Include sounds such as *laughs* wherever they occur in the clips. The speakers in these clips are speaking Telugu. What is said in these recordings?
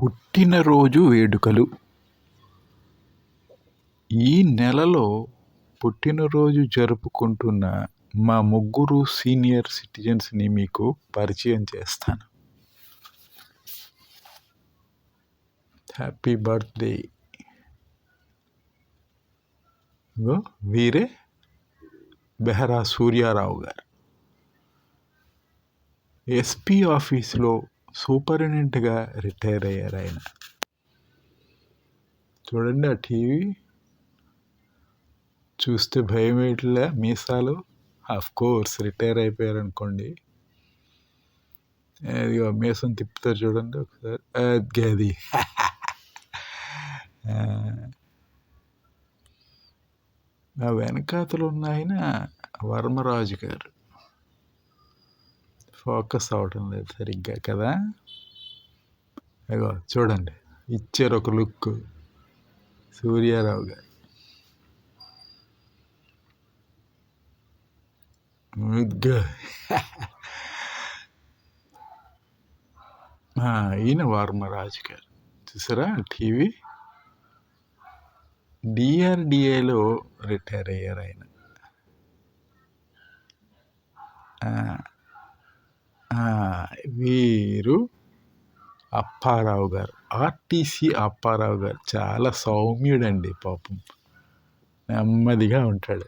పుట్టినరోజు వేడుకలు. ఈ నెలలో పుట్టినరోజు జరుపుకుంటున్న మా ముగ్గురు సీనియర్ సిటిజన్స్ని మీకు పరిచయం చేస్తాను. Happy birthday. వీరే? బెహరా సూర్యారావు గారు. ఎస్పీ ఆఫీస్లో సూపరింటెండెంట్గా రిటైర్ అయ్యారు ఆయన. చూడండి ఆ టీవీ. చూస్తే భయం వేయట్లే మీసాలు. ఆఫ్ కోర్స్ రిటైర్ అయిపోయారు అనుకోండి ఇదిగో మీసం తిప్పుతారు చూడండి ఒకసారి. అది నా వెనకాతలు ఉన్న ఆయన వర్మరాజు గారు. ఫోకస్ అవటం లేదు సరిగ్గా కదా? అగో చూడండి. ఇచ్చారు ఒక లుక్. సూర్యారావు గారు. ముగ్గు. *laughs* ఆ, ఈయన వర్మరాజు గారు. చూసారా? టీవీ? డిఆర్డిఏలో రిటైర్ అయ్యారు ఆయన. వీరు అప్పారావు గారు. ఆర్టీసీ అప్పారావు గారు. చాలా సౌమ్యుడండి పాపం. నెమ్మదిగా ఉంటాడు.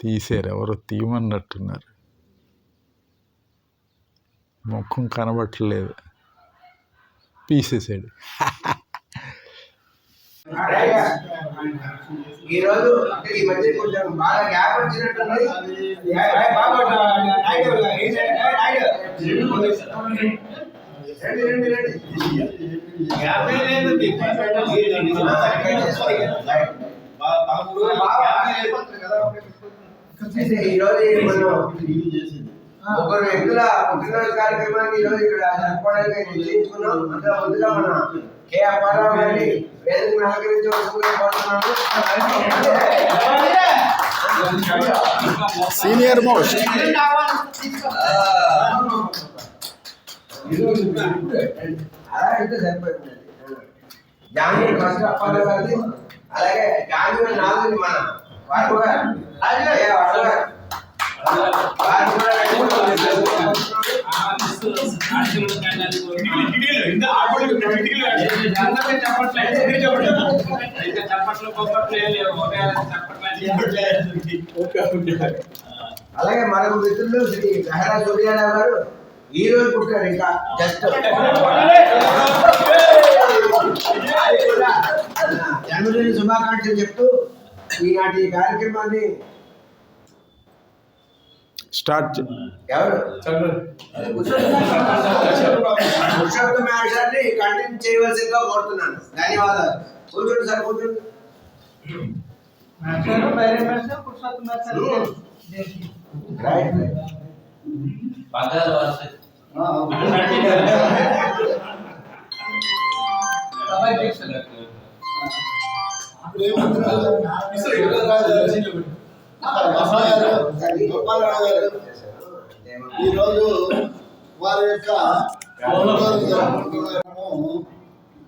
తీసారు. ఎవరు ఎవరో తీయమన్నట్టున్నారు. ముఖం కనబట్టలేదు. తీసేసాడు *laughs* ఈ రోజు అంటే ఈ మధ్య కొంచెం బాగా గ్యాప్ ఏ బాబు నాయుడు. రండి గ్యాప్ లేదు ముగ్గురు వ్యక్తుల పుట్టినరోజు కార్యక్రమాన్ని ఈ రోజు ఇక్కడ జరుపుకోవడానికి నిశ్చయించుకున్నాం అందులో ముందుగా మన కే అప్పారావు గారిని వేదిక అలంకరించవలసిందిగా కోరుతున్నాను సీనియర్ మోస్ట్ అలా అయితే సరిపోయింది జాంగీ ఫస్ట్ అప్పారావు గారిది అలాగే జాంగీ నాలుగు మన వారు గారు అలాగే మరొక మిత్రులు శ్రీ మెహరా సూర్యారావు గారు ఈ రోజు పుట్టారు ఇంకా జస్ట్. జన్మదిన శుభాకాంక్షలు చెప్తూ ఈనాటి కార్యక్రమాన్ని స్టార్ట్ ఎవరు పురుషోత్తమ గారిని కంటిన్యూ చేయవలసిందిగా కోరుతున్నాను ధన్యవాదాలు కూర్చోండి సార్ కూర్చోండి రైట్ ఈరోజు వారి యొక్క.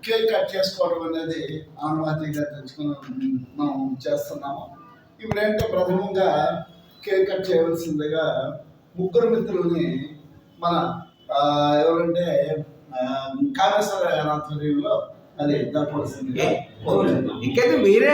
కేక్ కట్ చేసుకోవడం అనేది ఆనవాయితీగా తెచ్చుకుని మనం చేస్తున్నాము ఇప్పుడు ఏంటంటే ప్రథమంగా కేక్ కట్ చేయవలసిందిగా ముగ్గురు మిత్రులని మన ఆ, ఎవరంటే కామేశ్వర గారి ఆధ్వర్యంలో అది జరపవలసిందిగా. ఇంకైతే మీరే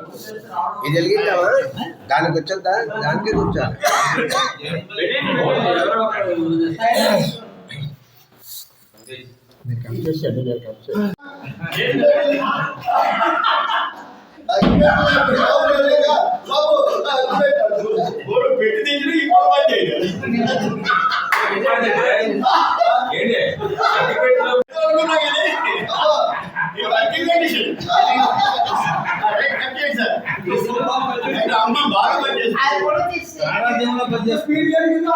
ఇది వెలిగించావా దానికి వచ్చొద్దా దానికే కూర్చోాలి ఏంటి? You are taking condition. అమ్మ బాగా పనిచేస్తుంది స్పీడ్ జరిగిందా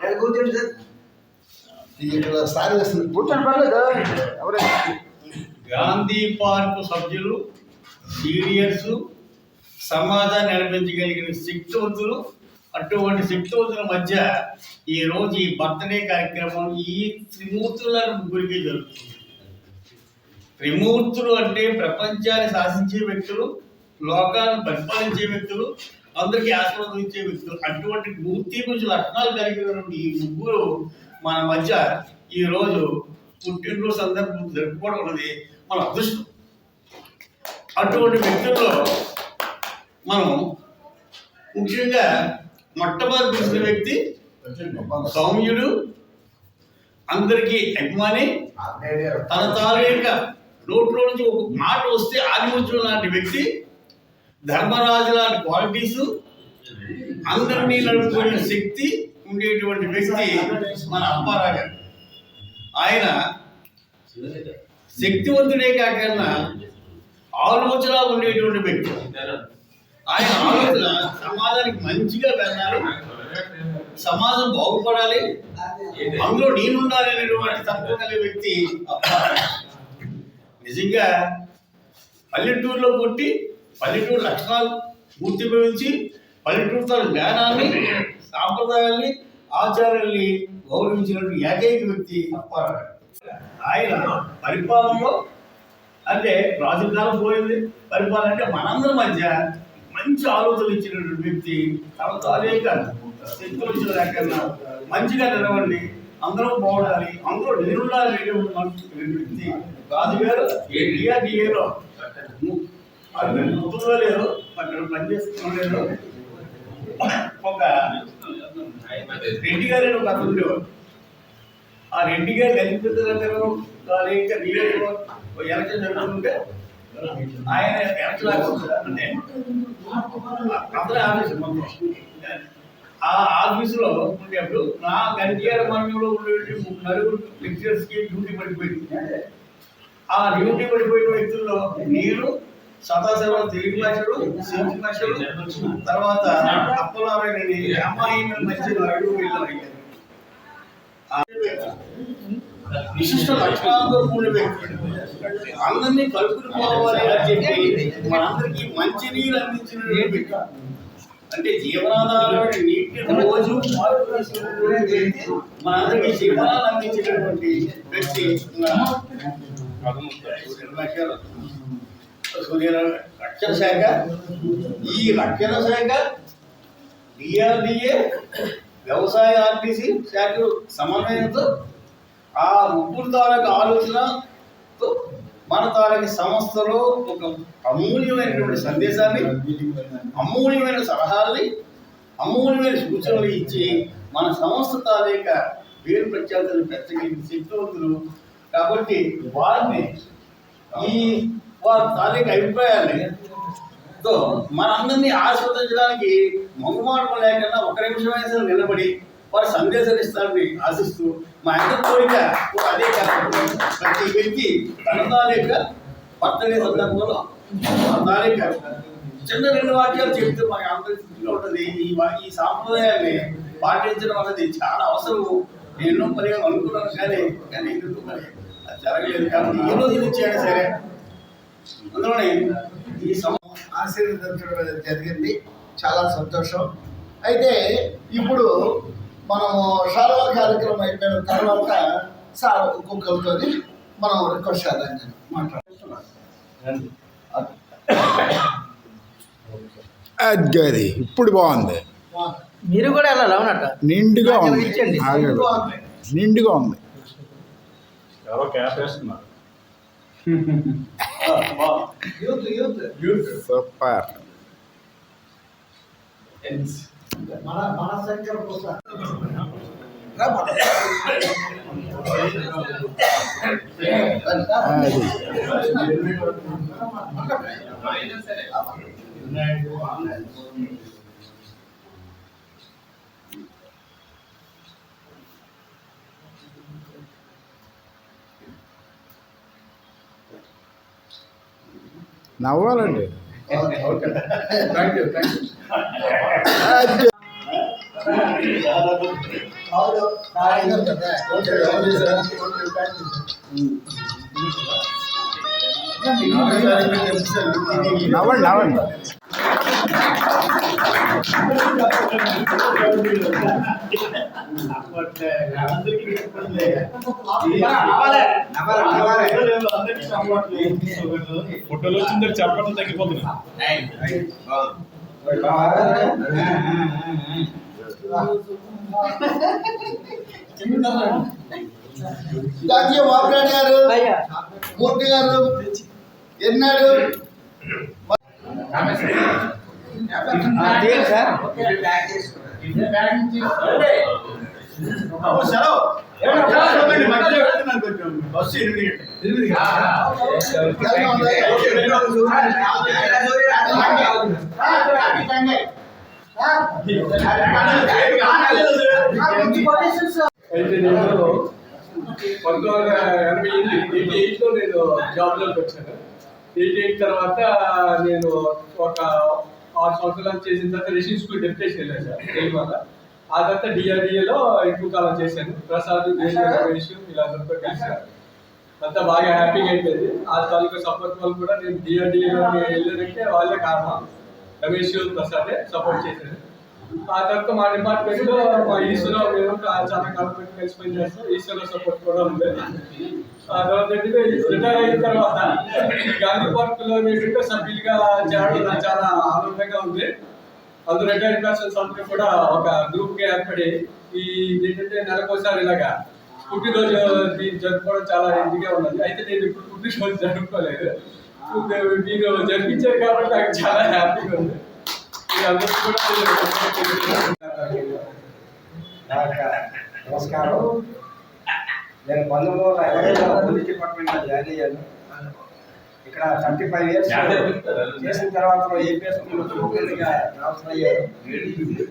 రెండు కూర్చోండి. రెండు కూర్చోండి సార్. ఇక్కడ సారి వేస్తుంది కూర్చొని పర్లేదు ఎవరైనా గాంధీ పార్క్ సభ్యులు సీనియర్స్ సమాజాన్ని నడిపించగలిగిన శక్తివంతులు అటువంటి శక్తివంతుల మధ్య ఈ రోజు ఈ బర్త్డే కార్యక్రమం ఈ త్రిమూర్తుల ముగ్గురికి జరుగుతుంది త్రిమూర్తులు అంటే ప్రపంచాన్ని శాసించే వ్యక్తులు లోకాలను పరిపాలించే వ్యక్తులు అందరికీ ఆశీర్వదించే వ్యక్తులు. అటువంటి మూర్తి గురించి లక్షణాలు కలిగినటువంటి ఈ ముగ్గురు మన మధ్య ఈ రోజు పుట్టినరోజు సందర్భం జరుపుకోవడం అనేది మన అదృష్టం. అటువంటి వ్యక్తుల్లో మనం ముఖ్యంగా మొట్టమొదటి తెలిసిన వ్యక్తి సౌమ్యుడు అందరికీ అభిమాని తన తాలూక నోట్లో నుంచి ఒక మాట వస్తే ఆదిముత్యం లాంటి వ్యక్తి ధర్మరాజు లాంటి క్వాలిటీస్ అందరినీ నడుపుకునే శక్తి ఉండేటువంటి వ్యక్తి మన అప్పారావు ఆయన శక్తివంతుడే కాకుండా ఆలోచన ఉండేటువంటి వ్యక్తి. ఆయన ఆలోచన సమాజానికి మంచిగా వెళ్ళాలి సమాజం బాగుపడాలి అందులో నేనుండాలి అనేటువంటి తత్వం కలిగే వ్యక్తి నిజంగా పల్లెటూరులో పుట్టి పల్లెటూరు లక్షణాలు పూర్తిభవించి పల్లెటూరు తన జ్ఞానాన్ని సాంప్రదాయాల్ని ఆచారాల్ని గౌరవించినటువంటి ఏకైక వ్యక్తి అప్పారావు ఆయన పరిపాలనలో అంటే రాజుకాలం పోయింది. పరిపాలన అంటే మనందరి మధ్య మంచి ఆలోచనలు ఇచ్చినటువంటి వ్యక్తి తన తాలేక శక్తులు ఇచ్చిన లేకన్నా మంచిగా నిలవండి అందరూ బాగుండాలి అందరూ నిరుండాలి అనేటువంటి వ్యక్తి ఏ డిఆర్డిఏలో అది గుర్తుగా లేదు అక్కడ పనిచేస్తున్నా లేదు ఒక రెడ్డి గారు అని ఒక అతను ఉండేవారు ఆ రెడ్డి గారు గణపతి కానీ ఇంకా నియోజకవర్గం ఎలక్షన్ జరుగుతుంటే ఆయన ఎలక్షన్ అంటే అందరూ ఆఫీసు మొత్తం. ఆ ఆఫీసులో ఉండేప్పుడు నా గంటియాల మండలంలో ఉండే నలుగురు లెక్చరర్స్కి డ్యూటీ పడిపోయింది. ఆ డ్యూటీ పడిపోయిన వ్యక్తుల్లో నేను సదాశివ తెలుగు భాషలు సింధు భాషలు తర్వాత అప్పలారాయణని అమ్మాయి మంచి ఐదు వీళ్ళు విశిష్ట లక్షణాలతో కూడిన వ్యక్తి అందరినీ కలుపుకుని అని చెప్పి మనందరికీ మంచి నీరు అందించిన వ్యక్తి అంటే జీవనాధారమైన నీటి రోజు మార్పు తీసుకున్నటువంటి మనందరికీ జీవనాన్ని అందించినటువంటి వ్యక్తి సూర్య రక్షణ శాఖ? ఈ రక్షణ శాఖ డిఆర్డిఏ వ్యవసాయ ఆర్టీసీ శాఖలు సమన్వయంతో ఆ ముగ్గురు తాలూకు ఆలోచనతో మన తాలూకు సంస్థలో ఒక అమూల్యమైనటువంటి సందేశాన్ని అమూల్యమైన సలహాల్ని అమూల్యమైన సూచనలు ఇచ్చి మన సంస్థ తాలూక పేరు ప్రఖ్యాతులు పెంచగలిగిన శక్తివంతులు. కాబట్టి వారిని ఈ వారి తాలూకు అభిప్రాయాన్ని సో మనందరినీ ఆస్వాదించడానికి మొంగమాటం లేకుండా ఒక నిమిషమైనా సరే నిలబడి వారి సందేశాలు ఇస్తారని ఆశిస్తూ మా అందరి కోరిక అదే కార్యక్రమం ప్రతి వ్యక్తి తన తాలూక బర్త్డే సందర్భంలో తాలూక చిన్న రెండు వాక్యాలు చెప్తే మన ఆంధ్రప్రదేశ్లో ఉంటుంది. ఈ ఈ సాంప్రదాయాన్ని పాటించడం అనేది చాలా అవసరం నేను ఎన్నో అనుకున్నాను కానీ కానీ ఎందుకు మరి? అది జరగలేదు. కాబట్టి ఈ రోజు నుంచి అయినా సరే అందులోనే ఈ సమ ఆశీర్వదించడం జరిగింది. చాలా సంతోషం. అయితే ఇప్పుడు మనము శారవ కార్యక్రమం అయిపోయిన తర్వాత సార్ ఒక్కొక్కరితో మనం రిక్వెస్ట్ చేద్దాం నేను మాట్లాడుతున్నాను అది ఇప్పుడు బాగుంది. మీరు కూడా వెళ్ళాలి అవునట. నిండుగా ఉంది. నిండుగా ఉంది. ఎవరో క్యాప్ వేస్తున్నారు. సూపర్ మన మన శంకర ప్రసాద్ అది నవ్వాలండి. నవ్వండి నవ్వండి. ఫోటోలు వచ్చిందని చెప్పడం తగ్గిపోతుంది జాతీయ వాపరాణి గారు మూర్తి గారు ఎన్నాడు బస్సు ఎనిమిది గంటలు. అయితే నేను పంతొమ్మిది వందల ఎనభై ఎనిమిది ఎయిటీ ఎయిట్లో నేను జాబ్లోకి వచ్చాను ఎయిటీ ఎయిట్ తర్వాత నేను ఒక ఆరు సంవత్సరాలు చేసిన తర్వాత రిషి స్కూల్ డెప్యుటేషన్ వెళ్ళాను సార్ తెలుగుల ఆ తర్వాత డిఆర్డిఏలో ఎక్కువ కాలం చేశాను. ప్రసాద్ రమేష్ వీళ్ళందరితో అంతా బాగా హ్యాపీగా అయిపోయింది. ఆ తాలూకా సపోర్ట్ వాళ్ళు కూడా నేను డిఆర్డిఏలో వెళ్ళానంటే వాళ్ళే కారణం. రమేష్ ప్రసాదే సపోర్ట్ చేశారు. ఆ తర్వాత మా డిపార్ట్మెంట్లో మా ఈశ్వర మేము చాలా కాలం పెట్టి కలిసి పని చేస్తాం ఈశ్వర సపోర్ట్ కూడా ఏంటంటే రిటైర్ అయిన తర్వాత గాంధీ పార్క్లో ఏంటంటే సభ్యులుగా చేరడం నాకు చాలా ఆనందంగా ఉంది. అందులో రిటైర్డ్ పర్సన్స్ అందరూ కూడా ఒక గ్రూప్గా ఏర్పడి ఈ ఏంటంటే నెలకోసారి ఇలాగా పుట్టినరోజు జరుపుకోవడం చాలా ఇదిగా ఉన్నది. అయితే నేను ఇప్పుడు పుట్టినరోజు జరుపుకోలేదు. మీరు జరిపించారు కాబట్టి నాకు చాలా హ్యాపీగా ఉంది. నమస్కారం. నేను పంతొమ్మిది వందల పోలీస్ డిపార్ట్మెంట్లో జాయిన్ అయ్యాను. ఇక్కడ థర్టీ ఫైవ్ ఇయర్స్ చేసిన తర్వాత ట్రాన్స్ఫర్ అయ్యాను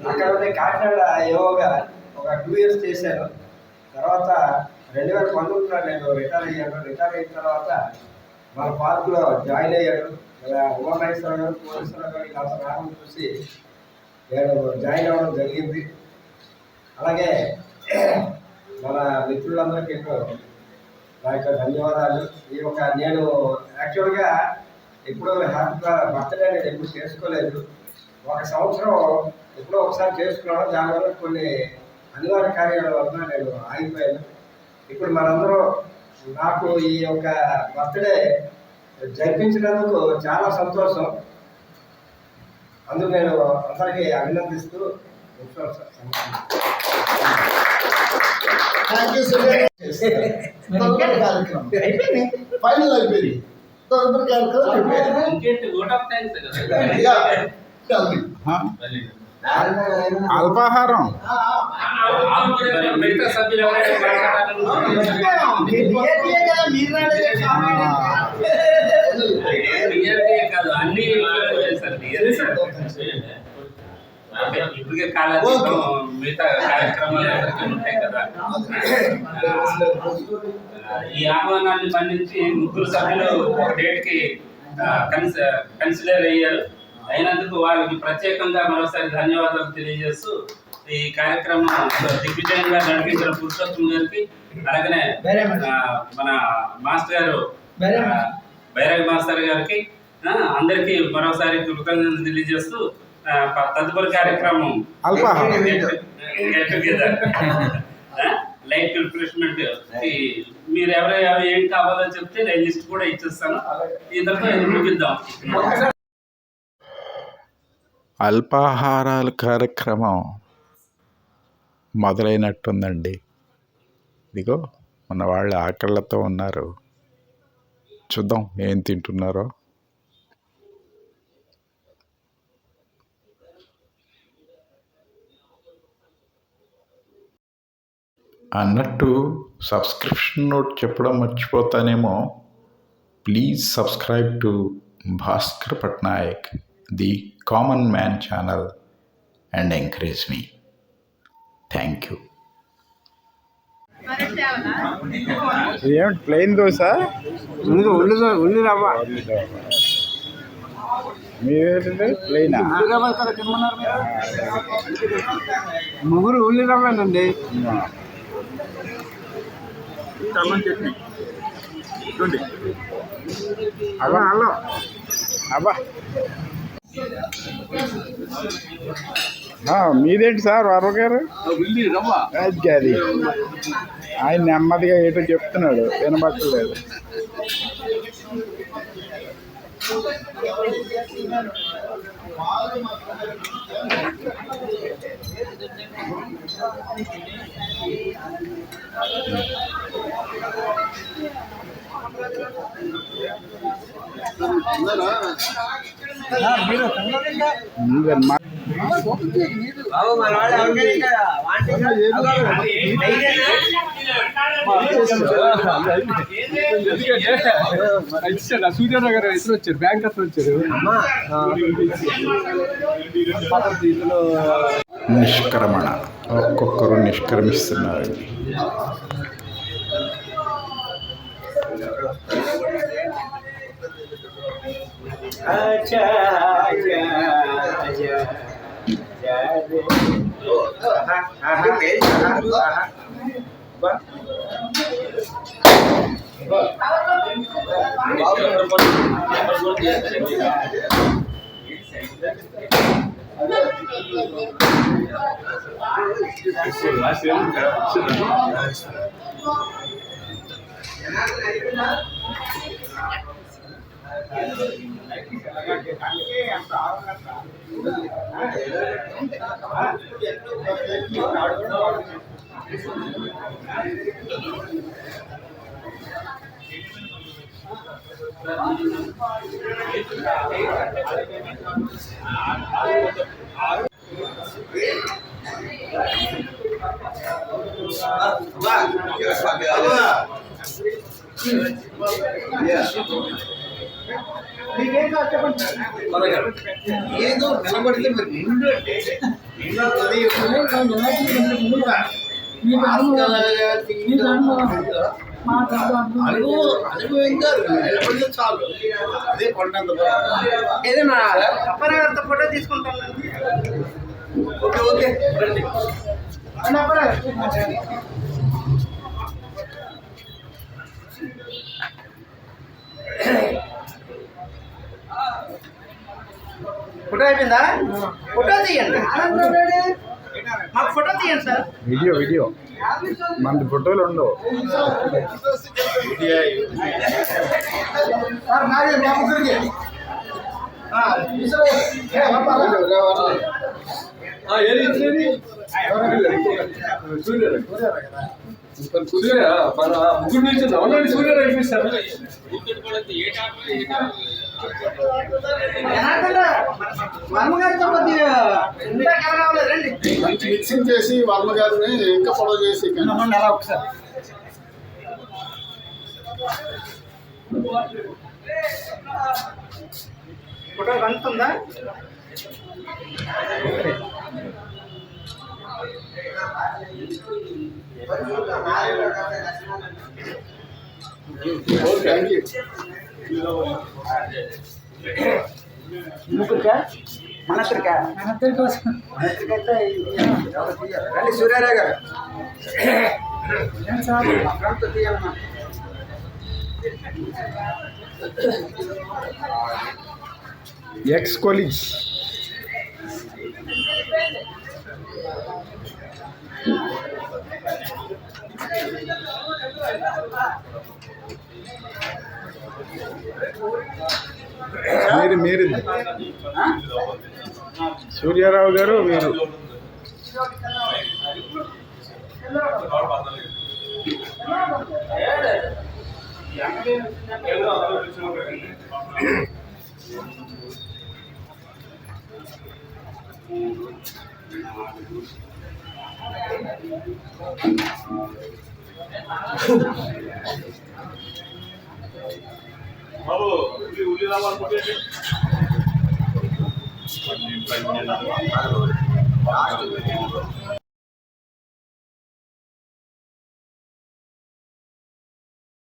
అక్కడ ఉండే కాకినాడ యోగా ఒక టూ ఇయర్స్ చేశాను తర్వాత రెండు వేల పంతొమ్మిదిలో నేను రిటైర్ అయ్యాను. రిటైర్ అయిన తర్వాత మన పార్కులో జాయిన్ ఇలా ఉమామహేశ్వర గారు కోటేశ్వర గారు ఇలా రావడం చూసి నేను జాయిన్ అవ్వడం జరిగింది. అలాగే మన మిత్రులందరికీ నా యొక్క ధన్యవాదాలు. ఈ యొక్క నేను యాక్చువల్గా ఎప్పుడూ హ్యాపీ బర్త్డే నేను ఎప్పుడు చేసుకోలేదు. ఒక సంవత్సరం ఎప్పుడో ఒకసారి చేసుకున్నాను. దానివల్ల కొన్ని అనివార్య కార్యాల వలన నేను ఆగిపోయాను. ఇప్పుడు మనందరూ నాకు ఈ యొక్క బర్త్డే జరిపించినందుకు చాలా సంతోషం. అందుకు నేను అందరికీ అభినందిస్తూ ఉంటున్నాను sir. Thank you so much కార్యక్రమం. అయిపోయింది. ఫైనల్ అయిపోయింది. తదుపరి కార్యక్రమం అయిపోయింది? అల్పాహారం. అన్ని ఇంప్లిమెంట్ చేస్తారు డిఆర్డీఏ ఓకే, ఇప్పటికే మిగతా కార్యక్రమాలు ఉంటాయి కదా. ఈ ఆహ్వానాన్ని మన్నించి ముగ్గురు సభ్యులు ఒక డేట్కి కన్సిడర్ అయ్యారు. అయినందుకు వాళ్ళకి ప్రత్యేకంగా మరోసారి ధన్యవాదాలు తెలియజేస్తూ ఈ కార్యక్రమం దిగ్విజయంగా నడిపించిన పురుషోత్తం గారికి అలాగనే మన మాస్టర్ గారు బైరాగ్ మాస్టర్ గారికి అందరికీ మరోసారి కృతజ్ఞతలు తెలియజేస్తూ తదుపరి కార్యక్రమం. అల్పాహారం. గెట్ టుగెదర్ లైట్ రిఫ్రెష్మెంట్ మీరు ఎవరు ఏం కావాలో చెప్తే నేను లిస్ట్ కూడా ఇచ్చేస్తాను. ఇంతతో ఇది ముగిద్దాం అల్పాహారాల కార్యక్రమం మొదలైనట్టుందండి. ఇదిగో మన వాళ్ళు ఆకళ్ళతో ఉన్నారు. చూద్దాం ఏం తింటున్నారో. అన్నట్టు సబ్స్క్రిప్షన్ నోట్ చెప్పడం మర్చిపోతానేమో please subscribe to Bhaskar Patnaik the common man channel and encourage me. Thank you. ఏమిటి ప్లెయిన్ దోశ? ఉల్లి ఉల్లి ఉల్లి రవ్వ. మీరేంటంటే ప్లెయినా? ముగ్గురు ఉల్లి రవ్వేనండి. అబ్బా అల్లం అబ్బా ఆ, మీదేంటి సార్ వర్మ గారు? అది ఆయన నెమ్మదిగా ఏటో చెప్తున్నాడు వినబట్టలేదు సూర్యనగర్ ఇద్దరు వచ్చారు? బ్యాంక్ అతను వచ్చారు? నిష్క్రమణ. ఒక్కొక్కరు 是来行，是的。Thank you. ఏదో నిలబడితే మరి నిండు అంటే నిండు అనుభవం చాలు. అదే కొండంత ఏదైనా ఫోటో తీసుకుంటాను. Okay okay. రండి. ఫోటో అయిపోయిందా? ఫోటో తీయండి. మాకు ఫోటో తీయండి సార్. Video video. మన ఫోటోలు ఉండవు. ఏది మన ముగ్గురు నుంచి అవునండి మంచి మిక్సింగ్ చేసి వర్మ గారిని ఇంకా ఫాలో చేసి అలా ఒకసారి ఫోటో కనుక్కుందా? ముగ్గురికా మనత్రికా మనందరి కోసం మనత్రికైతే ఎవరు తీయాలి రండి సూర్యారావు గారు ఏం సార్ ఫ్రంట్ తీయాలమ్మా ఎక్స్ మీరు మీరు. సూర్యారావు గారు మీరు. బాబు ఉల్లి ఉల్లి రావాలనుకుంటే లాస్ట్